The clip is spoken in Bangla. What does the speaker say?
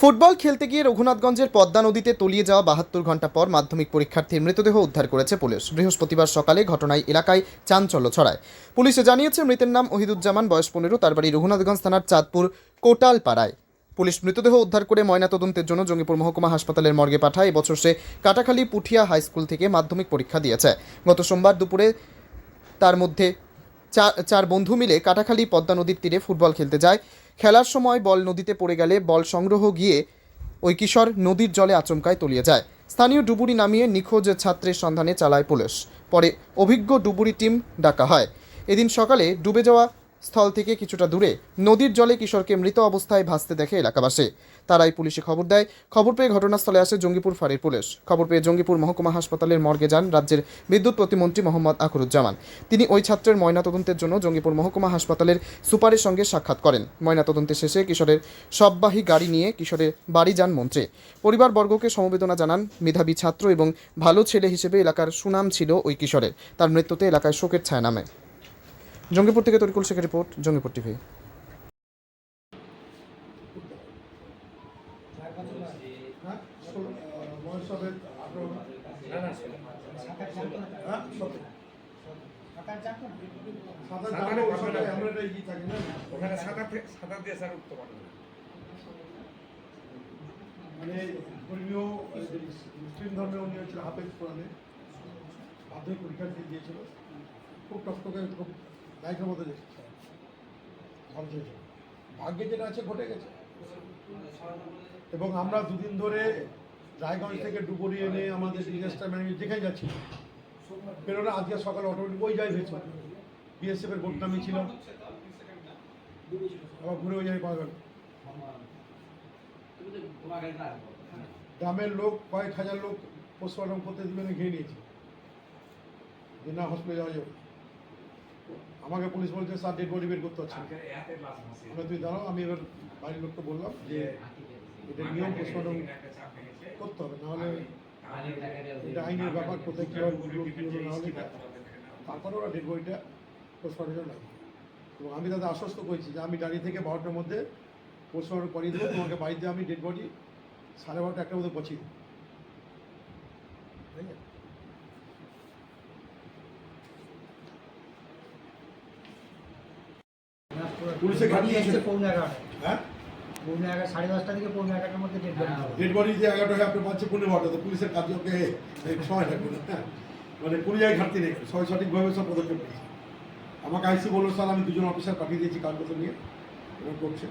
ফুটবল খেলতে গিয়ে রঘুনাথগঞ্জের পদ্মা নদীতে তলিয়ে যাওয়া বাহাত্তর ঘণ্টা পর মাধ্যমিক পরীক্ষার্থীর মৃতদেহ উদ্ধার করেছে পুলিশ। বৃহস্পতিবার সকালে ঘটনায় এলাকায় চাঞ্চল্য ছড়ায়। পুলিশে জানিয়েছে, মৃতের নাম ওহিদুজ্জামান, বয়স পনেরো, তার বাড়ি রঘুনাথগঞ্জ থানার চাঁদপুর, কোটালপাড়ায়। পুলিশ মৃতদেহ উদ্ধার করে ময়নাতদন্তের জন্য জঙ্গিপুর মহকুমা হাসপাতালের মর্গে পাঠায়। এবছর সে কাটাখালী পুঠিয়া হাই স্কুল থেকে মাধ্যমিক পরীক্ষা দিয়েছে। গত সোমবার দুপুরে তার মধ্যে চার চার বন্ধু মিলে কাটাখালী পদ্মা নদীর তীরে ফুটবল খেলতে যায়। খেলার সময় বল নদীতে পড়ে গেলে বল সংগ্রহ গিয়ে ওই কিশোর নদীর জলে আচমকায় তলিয়ে যায়। স্থানীয় ডুবুরি নামিয়ে নিখোঁজ ছাত্রের সন্ধানে চালায় পুলিশ। পরে অভিজ্ঞ ডুবুরি টিম ডাকা হয়। এদিন সকালে ডুবে যাওয়া স্থল থেকে কিছুটা দূরে নদীর জলে কিশোরকে মৃত অবস্থায় ভাসতে দেখে এলাকাবাসী। তারাই পুলিশে খবর দেয়। খবর পেয়ে ঘটনাস্থলে আসে জঙ্গিপুর ফাঁড়ির পুলিশ। খবর পেয়ে জঙ্গিপুর মহকুমা হাসপাতালের মর্গে যান রাজ্যের বিদ্যুৎ প্রতিমন্ত্রী মোহাম্মদ আখরুজ্জামান। তিনি ওই ছাত্রের ময়নাতদন্তের জন্য জঙ্গিপুর মহকুমা হাসপাতালের সুপারের সঙ্গে সাক্ষাৎ করেন। ময়নাতদন্তে শেষে কিশোরের সববাহী গাড়ি নিয়ে কিশোরের বাড়ি যান মন্ত্রী। পরিবারবর্গকে সমবেদনা জানান মেধাবী ছাত্র এবং ভালো ছেলে হিসেবে এলাকার সুনাম ছিল ওই কিশোরের। তার মৃত্যুতে এলাকায় শোকের ছায়া নামে। জঙ্গিপুর থেকে তরিকুল শেখের রিপোর্ট, জঙ্গিপুর টিভি। মানে ধর্মীয়, মুসলিম হাফেজ কোরআনে। মাধ্যমিক পরীক্ষা দিয়ে দিয়েছিল। খুব টকটকে, খুব ভাগ্যে যেটা আছে, ঘটে গেছে। এবং আমরা দুদিন ধরে রায়গঞ্জ থেকে ডুবুরি এনে আমাদের ডিজাস্টার ম্যানেজমেন্ট যেখানে যাচ্ছি বেরোলে আজকে সকালে অটোমেটিক ওই যাই হয়েছে বিএসএফ এর ভোট ছিল। আবার ঘুরে ওই যাই পাওয়া গেল। গ্রামের লোক, কয়েক হাজার লোক পোস্টমর্টম করতে দিবেন ঘিরে নিয়েছে। যে না হসপিটালে যাওয়া যাবে। আমাকে পুলিশ বলছে স্যার ডেড বডি বের করতে হচ্ছে তুই দাঁড়াও আমি এবার বাড়ির লোককে বললাম যে এটা নিয়ম পোস্টমর্টম করতে হবে নাহলে এটা আইনের ব্যাপার কোথায় কীভাবে বুঝলো কী হলো না হলে তারপরে ওরা ডেড বডিটা পোস্টমর্টম লাগে এবং আমি তাদের আশ্বস্ত করেছি যে আমি দাঁড়িয়ে থেকে বারোটার মধ্যে পোস্টমর্টম করিয়ে দেবো তোমাকে বাড়িতে আমি ডেড বডি সাড়ে বারোটা একটার মধ্যে পৌঁছিয়ে দেবো। ঠিক আছে পুলিশে ঘাটি এসেছে পৌনে এগারোটা হ্যাঁ? পৌনে এগারো সাড়ে দশটা থেকে পৌনে এগারোটার মধ্যে ডেট বডি যাবে ডেড বডি যে এগারোটা হয় আপনি পাচ্ছে পৌনে বারোটা তো পুলিশের কাজকে সময় লাগবে না হ্যাঁ। মানে জায়গায় ঘাটতি নেই সবাই সঠিকভাবে সব পদক্ষেপ নিয়েছে। আমাকে আইসি বলল স্যার আমি দুজন অফিসার পাঠিয়ে দিয়েছি কাগজ নিয়ে এবং করছে।